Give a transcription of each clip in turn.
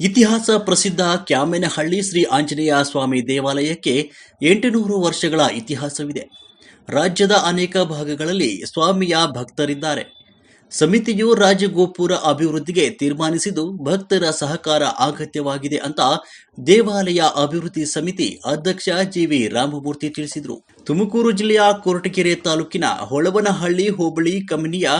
ಇತಿಹಾಸ ಪ್ರಸಿದ್ಧ ಕ್ಯಾಮೆನಹಳ್ಳಿ ಶ್ರೀ ಆಂಜನೇಯ ಸ್ವಾಮಿ ದೇವಾಲಯಕ್ಕೆ ಎಂಟುನೂರು ವರ್ಷಗಳ ಇತಿಹಾಸವಿದೆ. ರಾಜ್ಯದ ಅನೇಕ ಭಾಗಗಳಲ್ಲಿ ಸ್ವಾಮಿಯ ಭಕ್ತರಿದ್ದಾರೆ. ಸಮಿತಿಯು ರಾಜಗೋಪುರ ಅಭಿವೃದ್ಧಿಗೆ ತೀರ್ಮಾನಿಸಿದ್ದು ಭಕ್ತರ ಸಹಕಾರ ಅಗತ್ಯವಾಗಿದೆ ಅಂತ ದೇವಾಲಯ ಅಭಿವೃದ್ಧಿ ಸಮಿತಿ ಅಧ್ಯಕ್ಷ ಜಿವಿ ರಾಮಮೂರ್ತಿ ತಿಳಿಸಿದರು. ತುಮಕೂರು ಜಿಲ್ಲೆಯ ಕೊರಟಗೆರೆ ತಾಲೂಕಿನ ಹೊಳವನಹಳ್ಳಿ ಹೋಬಳಿ ಕಮನಿಯ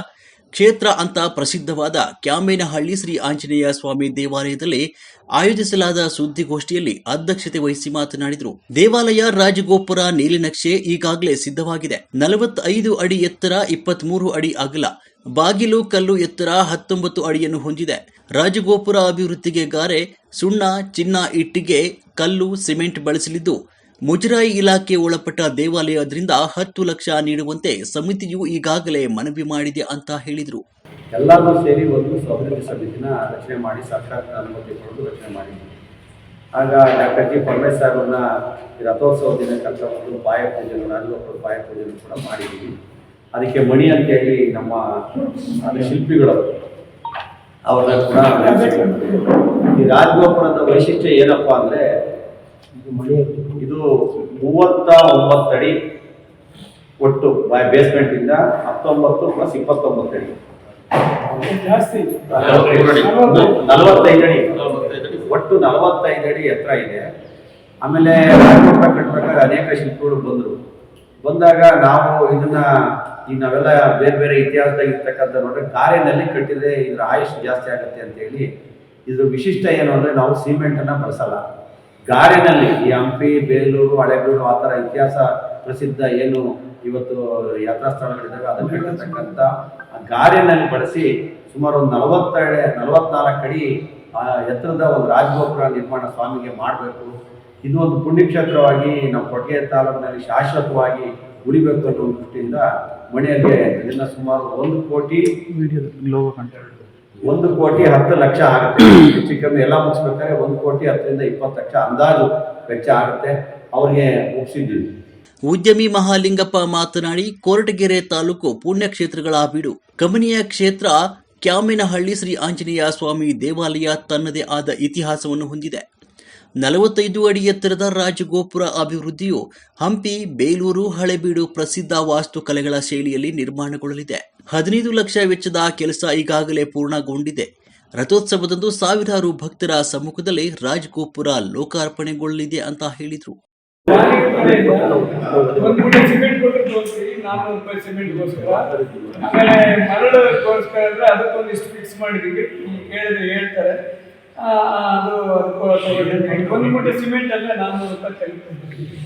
ಕ್ಷೇತ್ರ ಅಂತ ಪ್ರಸಿದ್ಧವಾದ ಕ್ಯಾಮೇನಹಳ್ಳಿ ಶ್ರೀ ಆಂಜನೇಯ ಸ್ವಾಮಿ ದೇವಾಲಯದಲ್ಲಿ ಆಯೋಜಿಸಲಾದ ಸುದ್ದಿಗೋಷ್ಠಿಯಲ್ಲಿ ಅಧ್ಯಕ್ಷತೆ ವಹಿಸಿ ಮಾತನಾಡಿದರು. ದೇವಾಲಯ ರಾಜಗೋಪುರ ನೀಲಿನಕ್ಷೆ ಈಗಾಗಲೇ ಸಿದ್ಧವಾಗಿದೆ. ನಲವತ್ತೈದು ಅಡಿ ಎತ್ತರ ಇಪ್ಪತ್ಮೂರು ಅಡಿ ಅಗಲ, ಬಾಗಿಲು ಕಲ್ಲು ಎತ್ತರ ಹತ್ತೊಂಬತ್ತು ಅಡಿಯನ್ನು ಹೊಂದಿದೆ. ರಾಜಗೋಪುರ ಅಭಿವೃದ್ಧಿಗೆ ಗಾರೆ, ಸುಣ್ಣ, ಚಿನ್ನ ಇಟ್ಟಿಗೆ, ಕಲ್ಲು, ಸಿಮೆಂಟ್ ಬಳಸಲಿದ್ದು ಮುಜರಾಯಿ ಇಲಾಖೆ ಒಳಪಟ್ಟ ದೇವಾಲಯದಿಂದ ಹತ್ತು ಲಕ್ಷ ನೀಡುವಂತೆ ಸಮಿತಿಯು ಈಗಾಗಲೇ ಮನವಿ ಮಾಡಿದೆ ಅಂತ ಹೇಳಿದರು. ಎಲ್ಲರೂ ಸೇರಿ ಒಂದು ಸೌಲಭ್ಯ ಸಮಿತಿನ ರಚನೆ ಮಾಡಿ ಸರ್ಕಾರದ ಅನುಮತಿ ಪಡೆದು ರಚನೆ ಮಾಡಿದ್ವಿ. ಆಗ ಡಾಕ್ಟರ್ ಜಿ ಪರಮೇಶ್ ಸಾಹೇಬ್ರನ್ನ ಈ ರಥೋತ್ಸವ ದಿನ ಕರ್ಕೊಂಡು ಬಾಯ ಪೂಜೆ ಅಲ್ಲೊಬ್ಬರು ಬಾಯ ಪೂಜೆ ಕೂಡ ಮಾಡಿದ್ದೀವಿ ಅದಕ್ಕೆ ಮಣಿ ಅಂತ ಹೇಳಿ ನಮ್ಮ ಶಿಲ್ಪಿಗಳು ಅವ್ರನ್ನ ಕೂಡ. ಈ ರಾಜಗೋಪುರದ ವೈಶಿಷ್ಟ್ಯ ಏನಪ್ಪಾ ಅಂದ್ರೆ ಇದು ಮೂವತ್ತ ಒಂಬತ್ತು ಅಡಿ ಒಟ್ಟು ಬೇಸ್ಮೆಂಟ್ ಇಂದ ಹತ್ತೊಂಬತ್ತು ಪ್ಲಸ್ ಇಪ್ಪತ್ತೊಂಬತ್ತು ಅಡಿ. ಜಾಸ್ತಿ ನಲವತ್ತೈದು ಅಡಿ. ಒಟ್ಟು ನಲವತ್ತೈದು ಅಡಿ ಎತ್ತರ ಇದೆ. ಆಮೇಲೆ ಕಟ್ಟಬೇಕಾದ್ರೆ ಅನೇಕ ಶಿಲ್ಪಿಗಳು ಬಂದರು. ಬಂದಾಗ ನಾವು ಇದನ್ನ ಈ ನಾವೆಲ್ಲ ಬೇರೆ ಬೇರೆ ಇತಿಹಾಸದಾಗ ಇರ್ತಕ್ಕಂಥ ನೋಡ್ರೆ ಕಾರ್ಯದಲ್ಲಿ ಕಟ್ಟಿದ್ರೆ ಇದ್ರ ಆಯುಷ್ ಜಾಸ್ತಿ ಆಗುತ್ತೆ ಅಂತ ಹೇಳಿ ಇದ್ರ ವಿಶಿಷ್ಟ ಏನು ಅಂದ್ರೆ ನಾವು ಸಿಮೆಂಟನ್ನು ಬಳಸಲ್ಲ. ಗಾರೆನಲ್ಲಿ ಈ ಹಂಪಿ, ಬೇಲೂರು, ಹಳೆಬೀಡು ಆ ಥರ ಇತಿಹಾಸ ಪ್ರಸಿದ್ಧ ಏನು ಇವತ್ತು ಯಾತ್ರಾ ಸ್ಥಳಗಳಿದ್ದಾವೆ ಅದನ್ನು ಕಟ್ಟಿರ್ತಕ್ಕಂಥ ಆ ಗಾಡಿನಲ್ಲಿ ಬಳಸಿ ಸುಮಾರು ಒಂದು ನಲವತ್ತಡೆ ನಲವತ್ನಾಲ್ಕು ಅಡಿ ಆ ಎತ್ತರದ ಒಂದು ರಾಜಗೋಪುರ ನಿರ್ಮಾಣ ಸ್ವಾಮಿಗೆ ಮಾಡಬೇಕು. ಇದು ಒಂದು ಪುಣ್ಯಕ್ಷೇತ್ರವಾಗಿ ನಮ್ಮ ಕೊಟ್ಟಿಗೆ ತಾಲೂಕಿನಲ್ಲಿ ಶಾಶ್ವತವಾಗಿ ಉಳಿಬೇಕು ಅನ್ನೋ ದೃಷ್ಟಿಯಿಂದ ಮಣಿಯಲ್ಲಿ ಇದನ್ನು ಸುಮಾರು ಒಂದು ಕೋಟಿ ಒಂದು ಕೋಟಿ ಹತ್ತು ಲಕ್ಷ ಆಗುತ್ತೆ. ಹೆಚ್ಚು ಕಮ್ಮಿ ಎಲ್ಲ ಮುಗಿಸ್ಬೇಕಾದ್ರೆ ಒಂದು ಕೋಟಿ ಹತ್ತರಿಂದ ಇಪ್ಪತ್ತು ಲಕ್ಷ ಅಂದಾಜು ವೆಚ್ಚ ಆಗುತ್ತೆ. ಅವ್ರಿಗೆ ಮುಗಿಸಿದ್ದೀವಿ. ಉದ್ಯಮಿ ಮಹಾಲಿಂಗಪ್ಪ ಮಾತನಾಡಿ ಕೋರಟಗೆರೆ ತಾಲೂಕು ಪುಣ್ಯಕ್ಷೇತ್ರಗಳ ಬೀಡು. ಕಮನಿಯ ಕ್ಷೇತ್ರ ಕ್ಯಾಮಿನಹಳ್ಳಿ ಶ್ರೀ ಆಂಜನೇಯ ಸ್ವಾಮಿ ದೇವಾಲಯ ತನ್ನದೇ ಆದ ಇತಿಹಾಸವನ್ನು ಹೊಂದಿದೆ. ನಲವತ್ತೈದು ಅಡಿ ಎತ್ತರದ ರಾಜಗೋಪುರ ಅಭಿವೃದ್ಧಿಯು ಹಂಪಿ, ಬೇಲೂರು, ಹಳೆಬೀಡು ಪ್ರಸಿದ್ಧ ವಾಸ್ತುಕಲೆಗಳ ಶೈಲಿಯಲ್ಲಿ ನಿರ್ಮಾಣಗೊಳ್ಳಲಿದೆ. ಹದಿನೈದು ಲಕ್ಷ ವೆಚ್ಚದ ಕೆಲಸ ಈಗಾಗಲೇ ಪೂರ್ಣಗೊಂಡಿದೆ. ರಥೋತ್ಸವದಂದು ಸಾವಿರಾರು ಭಕ್ತರ ಸಮ್ಮುಖದಲ್ಲಿ ರಾಜಗೋಪುರ ಲೋಕಾರ್ಪಣೆಗೊಳ್ಳಲಿದೆ ಅಂತ ಹೇಳಿದರು. ಆಮೇಲೆ ಅಂದ್ರೆ ಅದಕ್ಕೊಂದಿಷ್ಟು ಫಿಕ್ಸ್ ಮಾಡಿದೀವಿ. ಕೇಳಿದ್ರೆ ಹೇಳ್ತಾರೆ. ಅದು ಒಂದು ಮೂಟೆ ಸಿಮೆಂಟ್ ಅಲ್ಲ ನಾನ್ನೂರು ರೂಪಾಯಿ ತೆಗೆದುಕೊಂಡಿದ್ದೀವಿ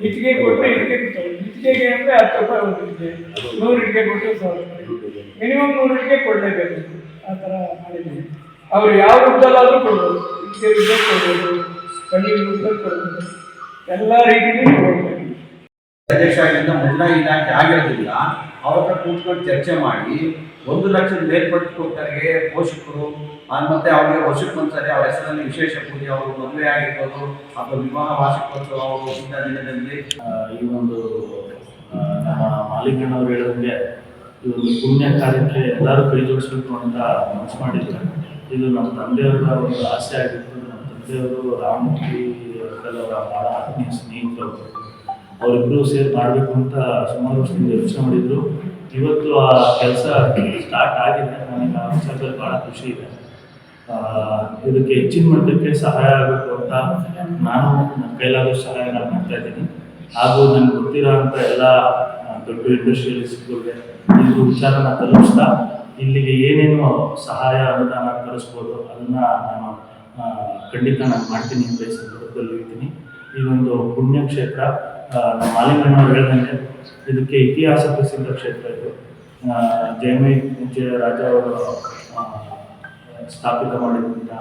ಇಟ್ಟಿಗೆ ಕೊಟ್ಟರೆ ಇಟ್ಟಿಗೆ ಇಟ್ಟಿಗೆಗೆ ಅಂದರೆ ಹತ್ತು ರೂಪಾಯಿ ಒಂದು ನೂರು ಇಟ್ಟಿಗೆ ಕೊಟ್ಟರೆ ಸಾವಿರ ರೂಪಾಯಿ ಮಿನಿಮಮ್ ನೂರು ಇಟ್ಟಿಗೆ ಕೊಡಲೇಬೇಕು ಆ ಥರ ಮಾಡಿದ್ದೀವಿ ಅವ್ರು ಯಾವ ರೂಪದಲ್ಲಾದರೂ ಕೊಡ್ಬೋದು ಇಟ್ಟಿಗೆ ರೂಪದಲ್ಲಿ ಕೊಡ್ಬೋದು ಕಣ್ಣಿನ ರೂಪದಲ್ಲಿ ಕೊಡ್ಬೋದು ಎಲ್ಲ ರೀತಿಯೂ ಕೊಡ್ಬೇಕು ಅಧ್ಯಕ್ಷ ಆಗಿದ್ದ ಮೊದಲ ಇಲಾಖೆ ಆಗಿರೋದ್ರಿಂದ ಅವ್ರ ಕೂತ್ಕೊಂಡು ಚರ್ಚೆ ಮಾಡಿ ಒಂದು ಲಕ್ಷದ ಮೇಲ್ಪಟ್ಟವರಿಗೆ ಪೋಷಕರು ಮತ್ತೆ ಅವ್ರಿಗೆ ವರ್ಷಕ್ಕೆ ಒಂದ್ಸರಿ ಅವ್ರ ಹೆಸರಲ್ಲಿ ವಿಶೇಷ ಪೂಜೆ, ಅವರು ಮದುವೆ ಆಗಿರ್ಬೋದು, ಅಥವಾ ವಿವಾಹ ವಾರ್ಷಿಕೋತ್ಸವ ಅವರು ಇಂಥ ದಿನದಲ್ಲಿ ಈ ಒಂದು ನಮ್ಮ ಮಾಲಿಂಗಣ್ಣವ್ರು ಹೇಳಿದಂಗೆ ಈ ಒಂದು ಪುಣ್ಯ ಕಾರ್ಯಕ್ಕೆ ಎಲ್ಲರೂ ಕೈ ಜೋಡಿಸ್ಬೇಕು ಅಂತ ಮನಸ್ಸು ಮಾಡಿದ್ದಾರೆ ಇದು ನಮ್ಮ ತಂದೆಯವರ ಒಂದು ಆಸೆ ಆಗಿತ್ತು. ನಮ್ಮ ತಂದೆಯವರು ರಾಮಮೂರ್ತಿ ಅವರ ಭಾಳ ಆತ್ಮೀಯ ಸ್ನೇಹಿತರು. ಅವರಿಬ್ಬರು ಸೇರಿ ಮಾಡಬೇಕು ಅಂತ ಸುಮಾರು ವರ್ಷದಿಂದ ಯೋಚನೆ ಮಾಡಿದ್ರು. ಇವತ್ತು ಆ ಕೆಲಸ ಸ್ಟಾರ್ಟ್ ಆಗಿದೆ. ನನಗೆ ಆ ವಿಚಾರದಲ್ಲಿ ಭಾಳ ಖುಷಿ ಇದೆ. ಇದಕ್ಕೆ ಹೆಚ್ಚಿನ ಮಟ್ಟಕ್ಕೆ ಸಹಾಯ ಆಗಬೇಕು ಅಂತ ನಾನು ನನ್ನ ಕೈಲಾದಷ್ಟು ಸಹಾಯ ನಾನು ಮಾಡ್ತಾ ಇದ್ದೀನಿ. ಹಾಗೂ ನನಗೆ ಗೊತ್ತಿರೋ ಅಂಥ ಎಲ್ಲ ದೊಡ್ಡ ಇಂಡಸ್ಟ್ರಿಯಲಿಸ್ಟ್ಗಳಿಗೆ ಇದು ವಿಚಾರನ ತಲುಪಿಸ್ತಾ ಇಲ್ಲಿಗೆ ಏನೇನು ಸಹಾಯ, ಅನುದಾನ ತರಿಸ್ಬೋದು. ಅದನ್ನು ನಾನು ಖಂಡಿತ ನಾನು ಮಾಡ್ತೀನಿ ಅಂತ ಈ ಸಂದರ್ಭದಲ್ಲಿ ಹೇಳ್ತೀನಿ. ಇದೊಂದು ಪುಣ್ಯಕ್ಷೇತ್ರ. ಆ, ನಮ್ಮ ಮಾಲಿಂಗಣ್ಣವ್ರು ಇದಕ್ಕೆ ಇತಿಹಾಸ ಪ್ರಸಿದ್ಧ ಕ್ಷೇತ್ರ ಇದು. ಜಯಮೈ ಜಯ ರಾಜ ಅವರು ಸ್ಥಾಪಿತ ಮಾಡಿದಂಥ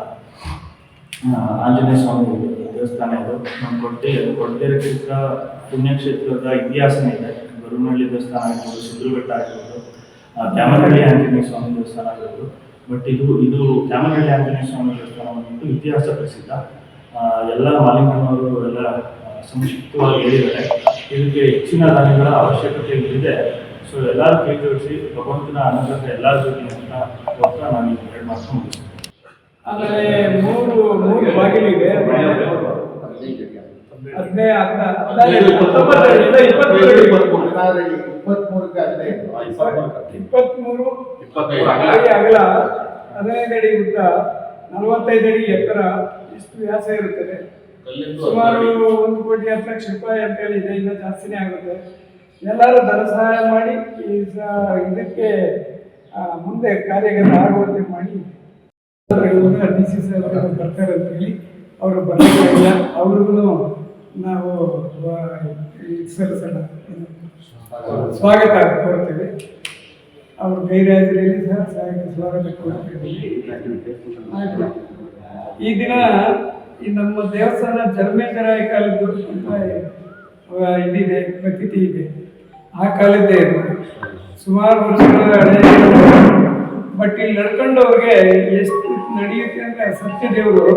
ಆಂಜನೇಯ ಸ್ವಾಮಿ ದೇವಸ್ಥಾನ ಇದು. ನಮ್ಮ ಕೊಟ್ಟೆ ಕೊಟ್ಟೇರಿ ಕ್ಷೇತ್ರ ಪುಣ್ಯಕ್ಷೇತ್ರದ ಇತಿಹಾಸನೇ ಇದೆ. ಗುರುನಳ್ಳಿ ದೇವಸ್ಥಾನ ಆಗಿರ್ಬೋದು ಸಿದ್ರುಘಟ್ಟ ಆಗಿರ್ಬೋದು ಕ್ಯಾಮನಹಳ್ಳಿ ಆಂಜನೇಯ ಸ್ವಾಮಿ ದೇವಸ್ಥಾನ ಆಗಿರ್ಬೋದು. ಬಟ್ ಇದು ಇದು ಕ್ಯಾಮನಹಳ್ಳಿ ಆಂಜನೇಯ ಸ್ವಾಮಿ ದೇವಸ್ಥಾನ ಇತಿಹಾಸ ಪ್ರಸಿದ್ಧ. ಎಲ್ಲ ಮಾಲೀಕರು ಎಲ್ಲ ಸಂಕ್ಷಿಪ್ತವಾಗಿ ಹೇಳಿದ್ದಾರೆ ಇದಕ್ಕೆ ಹೆಚ್ಚಿನ ದಾನಿಗಳ ಅವಶ್ಯಕತೆ ಇದೆ. ಸೊ ಎಲ್ಲರೂ ಕೈ ಜೋಡಿಸಿ ಭಗವಂತನ ಅನುಗ್ರಹ ಎಲ್ಲರ ಜೊತೆ ಅಂತ ಹೋಗ್ತಾ ನಾನು ಎರಡು ಮಾತು ಆಮೇಲೆ ಮೂರು ಮೂರು ಇಲ್ಲ, ಇಪ್ಪತ್ಮೂರು ಅಗಲ. ಹದಿನೈದು ಅಡಿ ಉದ್ದ ನಲವತ್ತೈದು ಅಡಿ ಎತ್ತರ. ಇಷ್ಟು ವ್ಯಾಸ ಇರುತ್ತದೆ. ಸುಮಾರು ಒಂದು ಕೋಟಿ ಹತ್ತು ಲಕ್ಷ ರೂಪಾಯಿ ಅಂತ ಹೇಳಿದೆ ಇನ್ನು ಜಾಸ್ತಿನೇ ಆಗುತ್ತೆ. ಎಲ್ಲರೂ ಧನ ಸಹಾಯ ಮಾಡಿ ಈ ಇದಕ್ಕೆ ಮುಂದೆ ಕಾರ್ಯಗತ ಆಗುವಂತೆ ಮಾಡಿ. ಡಿ ಸಿ ಸರ್ ಬರ್ತಾರೆ ಅಂತ ಹೇಳಿ ಅವರು ಬರ್ತಾರೆ. ಅವ್ರಿಗೂ ನಾವು ಸಲ್ಲಿಸೋಣ. ಸ್ವಾಗತ ಕೋರ್ತೇವೆ. ಅವರು ಗೈರಾಜರಲ್ಲಿ ಸಹ ಸ್ವಾಗತ ಸ್ವಾಗತ ಕೋರ್ತೇವೆ. ಆಯ್ತು. ಈ ದಿನ ಈ ನಮ್ಮ ದೇವಸ್ಥಾನ ಜನ್ಮೇಜರಾಯ ಕಾಲದ್ದು ಇದಿದೆ, ಪ್ರತೀತಿ ಇದೆ. ಆ ಕಾಲದ್ದೇ ಇದು. ಸುಮಾರು ವರ್ಷಗಳ ಬಟ್ ಇಲ್ಲಿ ನಡ್ಕೊಂಡವ್ರಿಗೆ ಎಷ್ಟು ನಡೆಯುತ್ತೆ ಅಂದ್ರೆ ಸತ್ಯ ದೇವರು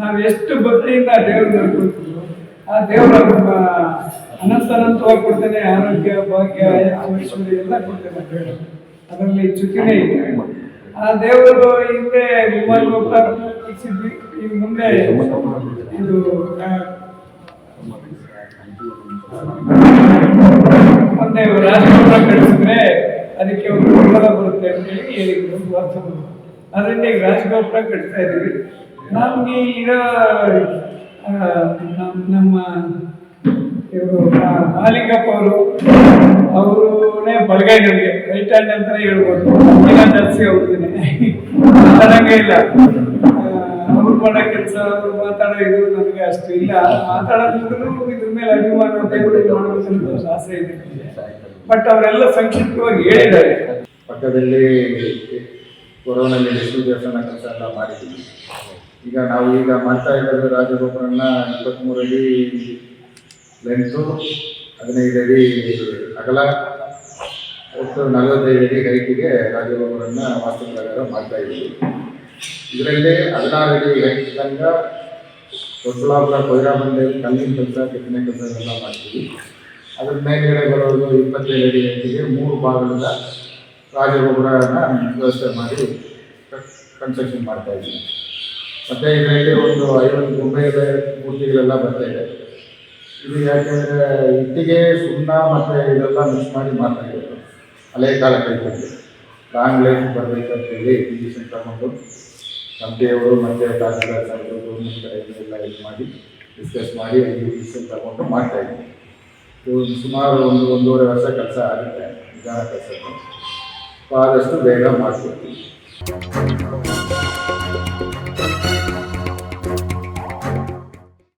ನಾವು ಎಷ್ಟು ಭಕ್ತಿಯಿಂದ ಆ ದೇವ್ರು ನಡ್ಕೊಳ್ತೀವಿ, ಆ ದೇವರು ಅನಂತ ಅನಂತವಾಗಿ ಕೊಡ್ತಾನೆ, ಆರೋಗ್ಯ, ಭಾಗ್ಯ ಎಲ್ಲ ಕೊಡ್ತಾನೆ ಅದರಲ್ಲಿ ಚುತಿನೇ ಇದೆ. ಆ ದೇವರು ಹಿಂದೆ ವಿಮಾನ ಗೋಪುರ ಈಗ ಮುಂದೆ ಇದು. ಮುಂದೆ ರಾಜಗೋಪುರ ಕಟ್ಟಿಸಿದ್ರೆ ಅದಕ್ಕೆ ಒಂದು ಬೆಂಬಲ ಬರುತ್ತೆ ಅಂತ ಹೇಳಿ ಹೇಳಿದ್ರು ಅದರಿಂದ ಈಗ ರಾಜಗೋಪುರ ಕಟ್ತಾ ಇದ್ದೀವಿ. ನಮ್ಗೆ ಇರೋ ನಮ್ಮ ಇವರು ಮಾಲಿಕಪ್ಪ ಅವರು ಅವರೇ ಬಲಗೈ ನನಗೆ ರೈಟ್ ಹ್ಯಾಂಡ್ ಅಂತಾನೆ ಹೇಳ್ಬೋದು. ಈಗ ಜಾಸ್ತಿ ಹೋಗ್ತೀನಿ. ಮಾತಾಡಂಗೆ ಇಲ್ಲ. ಅವ್ರು ಮಾಡೋ ಕೆಲಸ, ಅವ್ರು ಮಾತಾಡೋ ಇದು ನನಗೆ ಅಷ್ಟು ಇಲ್ಲ. ಮಾತಾಡೋದ್ರೂ ಇದ್ರ ಮೇಲೆ ಅಭಿಮಾನ ಮಾಡಬೇಕಂತ ಆಸೆ ಇದೆ ಬಟ್ ಅವರೆಲ್ಲ ಸಂಕ್ಷಿಪ್ತವಾಗಿ ಹೇಳಿದ್ದಾರೆ. ಪಕ್ಕದಲ್ಲಿ ಕೊರೋನಾ ವಿಷ್ಣು ದೇವಸ್ಥಾನ ಕೆಲಸ ಎಲ್ಲ ಮಾಡಿದ್ದೀವಿ. ಈಗ ನಾವು ಈಗ ಮಾಡ್ತಾ ಇರೋದು ರಾಜಗೋಪುರನ್ನ ಇಪ್ಪತ್ತ್ಮೂರು ಅಡಿ ಲೆಂತು ಹದಿನೈದು ಅಡಿ ಅಗಲ. ಒಟ್ಟು ನಲವತ್ತೈದು ಅಡಿ ಹೈಟಿಗೆ ರಾಜಗೋಪುರನ ವಾಸ್ತು ಪ್ರಕಾರ ಮಾಡ್ತಾ ಇದ್ದೀವಿ. ಇದರಲ್ಲಿ ಹದಿನಾರು ಅಡಿ ಹೈಟ್ ತನಕ ದೊಡ್ಡಬಳ್ಳಾಪುರ ಕೊಯ್ರಾಬಂಡೆ ಕಲ್ಲಿನ ಕೆಲಸ ಕೆತ್ತನೆ ಕೆಲಸ ಎಲ್ಲ ಮಾಡ್ತೀವಿ. ಅದ್ರ ಮೇಲ್ಗಡೆ ಬರೋದು ಇಪ್ಪತ್ತೈದು ಅಡಿ ಹೈಟಿಗೆ ಮೂರು ಭಾಗದ ರಾಜಗೊಬ್ಬರನ ವ್ಯವಸ್ಥೆ ಮಾಡಿ ಕನ್ಸ್ಟ್ರಕ್ಷನ್ ಮಾಡ್ತಾ ಇದ್ದೀವಿ. ಮತ್ತು ಇದರಲ್ಲಿ ಒಂದು ಐವತ್ತು ಗೊಂಬೆಗಳ ಮೂರ್ತಿಗಳೆಲ್ಲ ಬರ್ತಾ ಇದೆ. ಇದು ಯಾಕೆಂದರೆ ಇಟ್ಟಿಗೆ, ಸುಣ್ಣ ಮತ್ತು ಇದೆಲ್ಲ ಮಿಕ್ಸ್ ಮಾಡಿ ಮಾಡ್ತಾ ಇರೋದು. ಹಳೆಯ ಕಾಲ ಕೈಗೊಂಡು ಲಾಂಗ್ ಲೈಫ್ ಬರಬೇಕು ಅಂತೇಳಿ ಇಂಜೆಕ್ಷನ್ ತಗೊಂಡು ಕಂಪನಿಯವರು ಮತ್ತೆ ತಹಸೀಲ್ದಾರ್ ಸಾಹೇಬರು ಗೌರ್ಮೆಂಟ್ ಎಲ್ಲ ಇದು ಮಾಡಿ ಡಿಸ್ಕಸ್ ಮಾಡಿ ಇಂಜೆಕ್ಷನ್ ತಗೊಂಡು ಮಾಡ್ತಾ ಇದ್ದೀನಿ ಇದು ಸುಮಾರು ಒಂದು ಒಂದೂವರೆ ವರ್ಷ ಕೆಲಸ ಆಗುತ್ತೆ, ನಿಧಾನ ಕೆಲಸ. ಆದಷ್ಟು ಬೇಗ ಮಾಡಿಕೊಡ್ತೀವಿ.